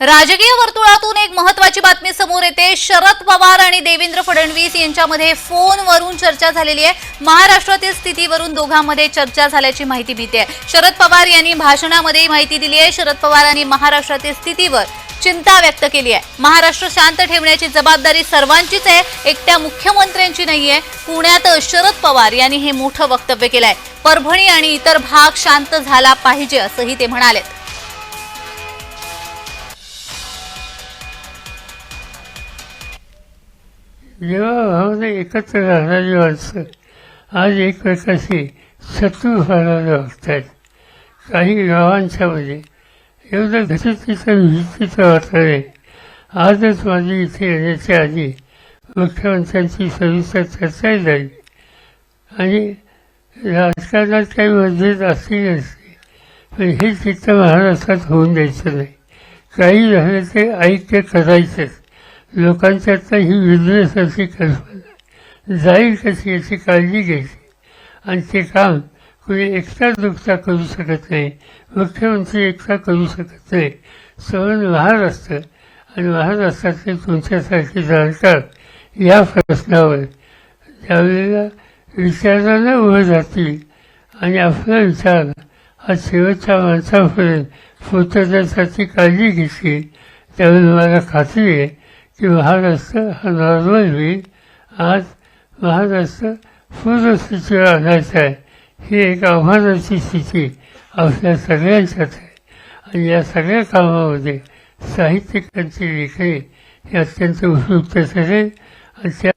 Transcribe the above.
राजकीय वर्तुळातून एक महत्वाची बातमी समोर येते. शरद पवार आणि देवेंद्र फडणवीस यांच्यामध्ये फोनवरून चर्चा झालेली आहे. महाराष्ट्रातील स्थितीवरून दोघांमध्ये चर्चा झाल्याची माहिती मिळते. शरद पवार यांनी भाषणामध्ये माहिती दिली आहे. शरद पवारांनी महाराष्ट्रातील स्थितीवर चिंता व्यक्त केली आहे. महाराष्ट्र शांत ठेवण्याची जबाबदारी सर्वांचीच आहे. एकट्या मुख्यमंत्र्यांची नाहीये. पुण्यात शरद पवार यांनी हे मोठं वक्तव्य केलंय. परभणी आणि इतर भाग शांत झाला पाहिजे असंही ते म्हणाले जेव्हा भावना एकत्र राहणारी माणसं आज एकमेकाशी शत्रू व्हायला वागतात काही गावांच्यामध्ये एवढं घटतीचं भीतीचं वातावरण आजच माझी इथे येण्याच्या आधी मुख्यमंत्र्यांची सविस्तर चर्चा झाली. आणि राजकारणात काही मतभेद असली नसते. पण हे चित्र महाराष्ट्रात होऊन द्यायचं नाही. काही झालं ते ऐक्य करायचंच. लोकांच्यातलं ही विद्वेषाची कल्पना जाईल कशी याची काळजी घ्यायची? आणि ते काम कोणी एकटा दुखता करू शकत नाही मुख्यमंत्री एकटा करू शकत नाही. सवण महाराष्ट्र आणि महाराष्ट्रातले तुमच्यासारखे जाणकार या प्रश्नावर त्यावेळेला विचारांना उभं जातील आणि आपला विचार हा शेवटच्या माणसापर्यंत पोचवण्यासाठी काळजी घेतली त्यावेळी मला खात्री आहे की महाराष्ट्र हा नॉर्मल होईल आज महाराष्ट्र पूर्वस्थितीवर आणायचं आहे ही एक आव्हानाची स्थिती। आपल्या सगळ्यांच्यात आहे आणि या सगळ्या कामामध्ये साहित्यिकांची लेखणी ही अत्यंत उपयुक्त ठरेल आणि त्या